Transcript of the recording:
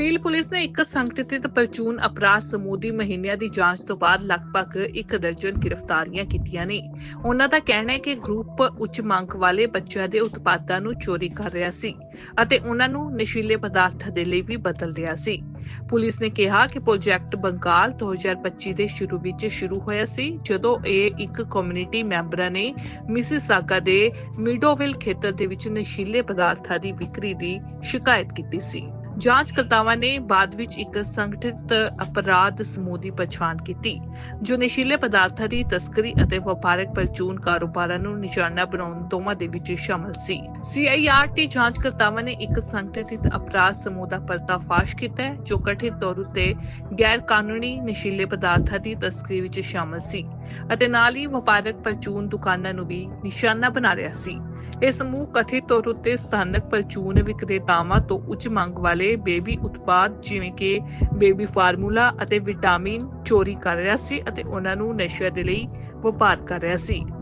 Peel police ਨੇ ਇੱਕ ਸੰਗਠਿਤ ਪਰਚੂਨ ਅਪਰਾਧ ਸਮੂਹ ਦੀ ਮਹੀਨਿਆਂ ਦੀ ਜਾਂਚ ਤੋਂ ਬਾਅਦ ਲਗਭਗ ਇੱਕ ਦਰਜਨ ਗ੍ਰਿਫਤਾਰੀਆਂ ਕੀਤੀਆਂ ਨੇ। ਉਹਨਾਂ ਦਾ ਕਹਿਣਾ ਹੈ ਕਿ ਗਰੁੱਪ ਉੱਚ ਮੰਗ ਵਾਲੇ ਬੱਚਿਆਂ ਦੇ ਉਤਪਾਦਾਂ ਨੂੰ ਚੋਰੀ ਕਰ ਰਿਹਾ ਸੀ ਅਤੇ ਉਹਨਾਂ ਨੂੰ ਨਸ਼ੀਲੇ ਪਦਾਰਥਾਂ ਦੇ ਲਈ ਵੀ ਬਦਲ ਰਿਹਾ ਸੀ। ਪੁਲਿਸ ਨੇ ਕਿਹਾ ਕਿ ਪ੍ਰੋਜੈਕਟ ਬੰਗਾਲ 2025 ਦੇ ਸ਼ੁਰੂ ਵਿੱਚ ਸ਼ੁਰੂ ਹੋਇਆ ਸੀ, ਜਦੋਂ ਇਹ ਇੱਕ ਕਮਿਊਨਿਟੀ ਮੈਂਬਰਾਂ ਨੇ ਮਿਸਿਸਾਗਾ ਦੇ ਮਿਡੋਵਿਲ ਖੇਤਰ ਦੇ ਵਿੱਚ ਨਸ਼ੀਲੇ ਪਦਾਰਥਾਂ ਦੀ ਵਿਕਰੀ ਦੀ ਸ਼ਿਕਾਇਤ ਕੀਤੀ ਸੀ। ਜਾਂਚਕਰਤਾਵਾਂ ਨੇ ਬਾਅਦ ਵਿੱਚ ਇੱਕ ਸੰਗਠਿਤ ਅਪਰਾਧ ਸਮੂਹ ਦੀ ਪਛਾਣ ਕੀਤੀ, ਜੋ ਨਸ਼ੀਲੇ ਪਦਾਰਥਾਂ ਦੀ ਤਸਕਰੀ ਅਤੇ ਵਪਾਰਕ ਪਰਚੂਨ ਕਾਰੋਬਾਰਾਂ ਨੂੰ ਨਿਸ਼ਾਨਾ ਬਣਾਉਣ ਦੋਵਾਂ ਦੇ ਵਿੱਚ ਸ਼ਾਮਲ ਸੀ। ਸੀਆਈਆਰਟੀ ਜਾਂਚਕਰਤਾਵਾਂ ਨੇ ਇੱਕ ਸੰਗਠਿਤ ਅਪਰਾਧ ਸਮੂਹ ਦਾ ਪਰਦਾਫਾਸ਼ ਕੀਤਾ ਹੈ, ਜੋ ਕਠਿਤ ਤੌਰ ਉਤੇ ਗੈਰ ਕਾਨੂੰਨੀ ਨਸ਼ੀਲੇ ਪਦਾਰਥਾਂ ਦੀ ਤਸਕਰੀ ਵਿੱਚ ਸ਼ਾਮਲ ਸੀ ਅਤੇ ਨਾਲ ਹੀ ਵਪਾਰਕ ਪਰਚੂਨ ਦੁਕਾਨਾਂ ਨੂੰ ਵੀ ਨਿਸ਼ਾਨਾ ਬਣਾ ਰਿਹਾ ਸੀ। ਇਹ ਸਮੂਹ ਕਥਿਤ ਤੌਰ ਉੱਤੇ ਸਥਾਨਕ ਪਰਚੂਨ ਵਿਕਰੇਤਾਵਾਂ ਤੋਂ ਉੱਚ ਮੰਗ ਵਾਲੇ ਬੇਬੀ ਉਤਪਾਦ ਜਿਵੇਂ ਕਿ ਬੇਬੀ ਫਾਰਮੂਲਾ ਅਤੇ ਵਿਟਾਮਿਨ ਚੋਰੀ ਕਰ ਰਿਹਾ ਸੀ ਅਤੇ ਉਹਨਾਂ ਨੂੰ ਨਸ਼ੇ ਦੇ ਲਈ ਵਪਾਰ ਕਰ ਰਿਹਾ ਸੀ।